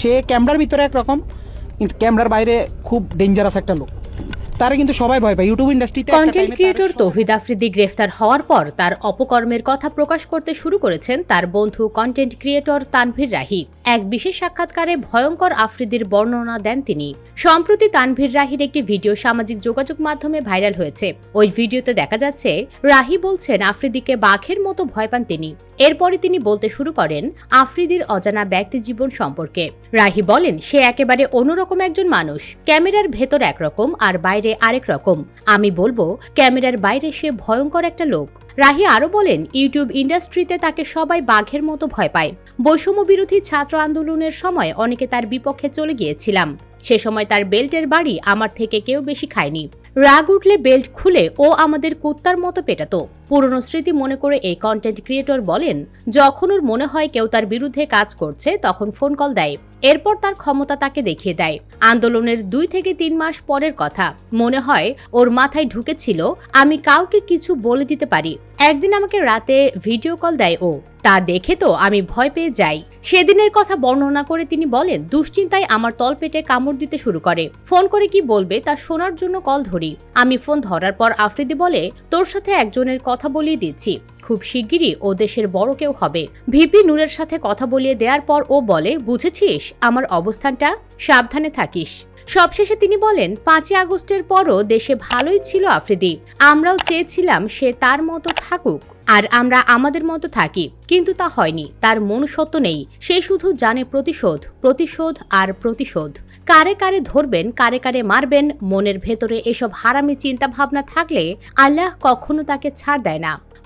সে ক্যামেরার ভিতরে একরকম কিন্তু ক্যামেরার বাইরে খুব ডেঞ্জারাস একটা লোক। তারা কিন্তু সবাই ভয় পায়। ইউটিউব ইন্ডাস্ট্রিতে কন্টেন্ট ক্রিয়েটর তৌহিদ আফ্রিদি গ্রেফতার হওয়ার পর তার অপকর্মের কথা প্রকাশ করতে শুরু করেছেন তার বন্ধু কন্টেন্ট ক্রিয়েটর তানভীর রাহি। এক বিশেষ সাক্ষাৎকারে ভয়ঙ্কর আফ্রিদির বর্ণনা দেন তিনি। সম্প্রতি তানভীর রাহির একটি ভিডিও সামাজিক যোগাযোগ মাধ্যমে ভাইরাল হয়েছে। ওই ভিডিওতে দেখা যাচ্ছে, রাহি বলছেন আফ্রিদিকে বাঘের মতো ভয় পান তিনি। এরপরে তিনি বলতে শুরু করেন আফ্রিদির অজানা ব্যক্তি জীবন সম্পর্কে। রাহি বলেন, সে একেবারে অন্যরকম একজন মানুষ। ক্যামেরার ভেতর একরকম আর বাইরে আরেক রকম। আমি বলব, ক্যামেরার বাইরে সে ভয়ঙ্কর একটা লোক। রাহি আরও বলেন, ইউটিউব ইন্ডাস্ট্রিতে তাকে সবাই বাঘের মতো ভয় পায়। বৈষম্য বিরোধী ছাত্র আন্দোলনের সময় অনেকে তার বিপক্ষে চলে গিয়েছিলাম। সে সময় তার বেল্টের বাড়ি আমার থেকে কেউ বেশি খায়নি। রাগ উঠলে বেল্ট খুলে ও আমাদের কুত্তার মতো পেটাতো। পুরনো স্মৃতি মনে করে এই কন্টেন্ট ক্রিয়েটর বলেন, যখন ওর মনে হয় কেউ তার বিরুদ্ধে কাজ করছে, তখন ফোন কল দেয়। এরপর তার ক্ষমতা তাকে দেখিয়ে দেয়। আন্দোলনের দুই থেকে তিন মাস পরের কথা। মনে হয় ওর মাথায় ঢুকেছিল, আমি কাউকে কিছু বলে দিতে পারি। একদিন আমাকে রাতে ভিডিও কল দেয় ও। তা দেখে তো আমি ভয় পেয়ে যাই। সেদিনের কথা বর্ণনা করে তিনি বলেন, দুশ্চিন্তায় আমার তলপেটে কামড় দিতে শুরু করে। ফোন করে কি বলবে তা শোনার জন্য কল ধরি আমি ফোন ধরার পর আফ্রিদি বলে, তোর সাথে একজনের কথা বলিয়ে দিচ্ছি। খুব শিগগিরই ও দেশের বড় কেউ হবে। ভিপি নূরের সাথে কথা বলিয়ে দেওয়ার পর ও বলে, বুঝেছিস আমার অবস্থানটা? সাবধানে থাকিস। সবশেষে তিনি বলেন, পাঁচই আগস্টের পরও দেশে ভালোই ছিল আফ্রিদি। আমরাও চেয়েছিলাম সে তার মতো থাকুক, আর আমরা আমাদের মতো থাকি। কিন্তু তা হয়নি, তার মনুষ্যত্ব নেই। সে শুধু জানে প্রতিশোধ প্রতিশোধ আর প্রতিশোধ। কারে কারে ধরবেন, কারে কারে মারবেন, মনের ভেতরে এসব হারামি চিন্তা ভাবনা থাকলে আল্লাহ কখনো তাকে ছাড় দেয় না।